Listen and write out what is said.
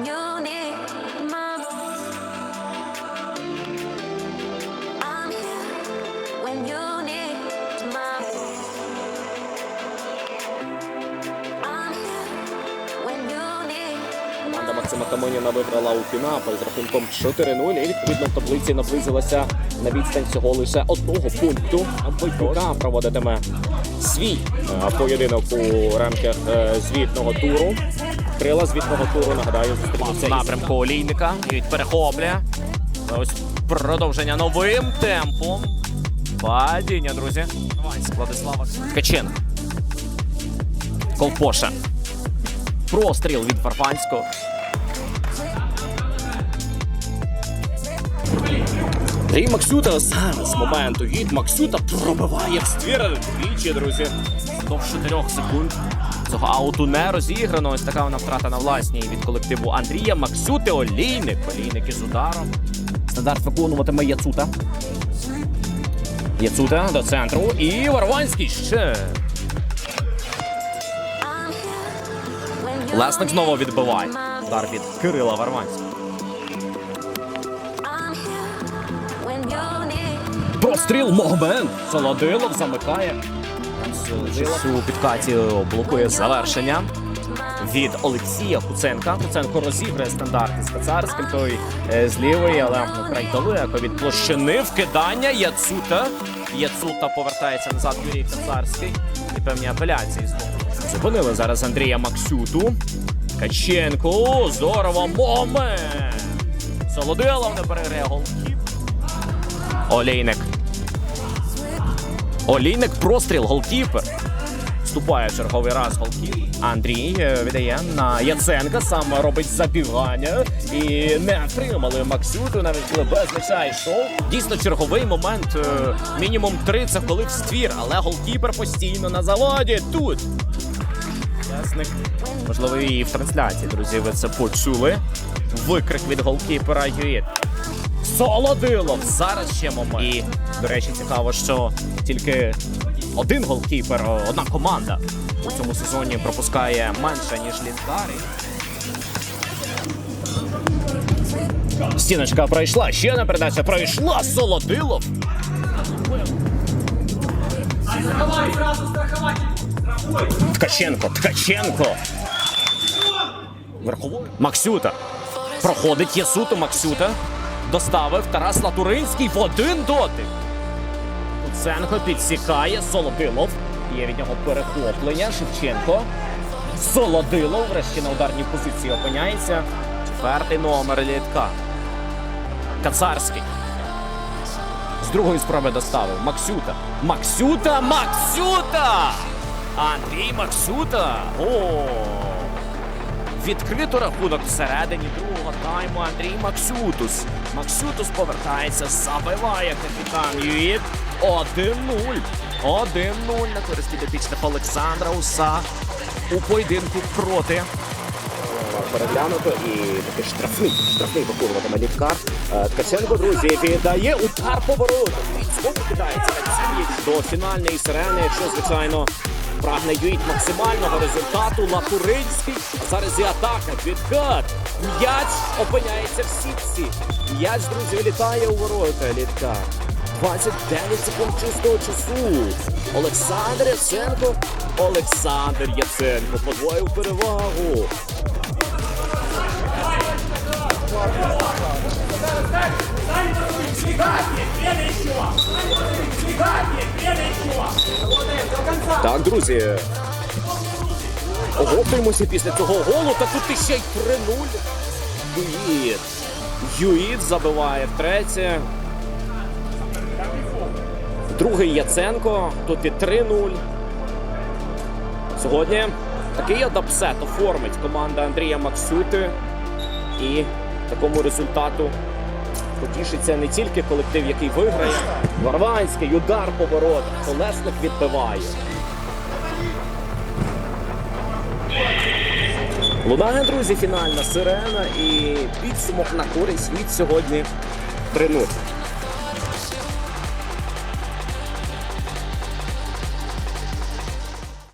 you need Максима Каменіна виграла у Пінапа з рахунком 4-0 і відповідно в таблиці наблизилася на відстань всього лише одного пункту. Бойкука проводитиме свій е, поєдинок у рамках е, звітного туру. Крила звітного туру, нагадаю, зустрінуться напрямку олійника. І перехоплює. Ось продовження новим темпом. Падіння, друзі. Владислава Ткаченко. Ковпоша. Простріл від Фарфанського. І Максюта зараз моменту від Максюта пробиває в ствір двічі, друзі. Впродовж 4 секунд. Цього ауту не розіграно. Ось така вона втрата на власній від колективу Андрія Максюти. Олійник. Олійник із ударом. Стандарт виконуватиме Яцута. Яцута до центру. І Варванський ще. Лесник знову відбиває. Удар від Кирила Варванського. Простріл момент. Солодилов замикає. У підкаті блокує завершення від Олексія Куценка. Куценко розіграє стандарт із Кацарським. Той е, з лівої, але далеко від площини. Вкидання Яцута. Яцута повертається назад Юрій Кацарський. І певні апеляції знову. Зупинили зараз Андрія Максюту. Каченко. Здорово. Момент. Солодилов не переграє голкіп. Олійник. Олійник простріл, голкіпер. Вступає черговий раз голкіп. Андрій е, віддає на Яценка, сам робить забігання і не втримали Максюту, навіть коли йшов. Дійсно, черговий момент. е, Мінімум три це коли в ствір, але голкіпер постійно на заводі. Тут. Ясник. Можливо, і в трансляції, друзі, ви це почули. Викрик від голкіпера Юїт. Солодилов. Зараз ще момент. І, до речі, цікаво, що тільки один голкіпер, одна команда у цьому сезоні пропускає менше, ніж літкарі. Стіночка пройшла, ще одна передача пройшла. Солодилов. Ткаченко, Ткаченко. Верховий. Максюта. Проходить Ясуту Максюта. Доставив Тарас Латуринський в один дотик. Куценко підсікає Солодилов. Є від нього перехоплення. Шевченко. Солодилов врешті на ударній позиції опиняється. Четвертий номер літка. Кацарський. З другої спроби доставив. Максюта. Максюта! Максюта! Андрій Максюта! О! Відкрито рахунок всередині другого тайму Андрій Максютус. Максютус повертається, забиває капітан Юїт. 1-0. 1-0 на користь підопічних Олександра Уса у поєдинку проти. Переглянуто і такий штрафний. Штрафний виконуватиме літкар. Е, Ткаченко, друзі, віддає удар повороту. Знову кидається на цілі до фінальної сирени, якщо, звичайно, прагне Юїт максимального результату. Латуринський. А зараз і атака. Відкат. М'яч опиняється в сітці. М'яч, друзі, вилітає у ворота. Літкар. 29 секунд чистого часу. Олександр Яценко. Олександр Яценко подвоїв перевагу. Так, друзі. Оговтуємося після цього голу. Та тут іще й 3-0. Юїд. Юїд забиває втретє. Другий Яценко. Тут і 3-0. Сьогодні такий от апсет оформить команда Андрія Максюти. І такому результату потішиться не тільки колектив, який виграє. Варванський удар по воротах. Колесник відбиває. Лунає, друзі, фінальна сирена і підсумок на користь від сьогодні 3-0.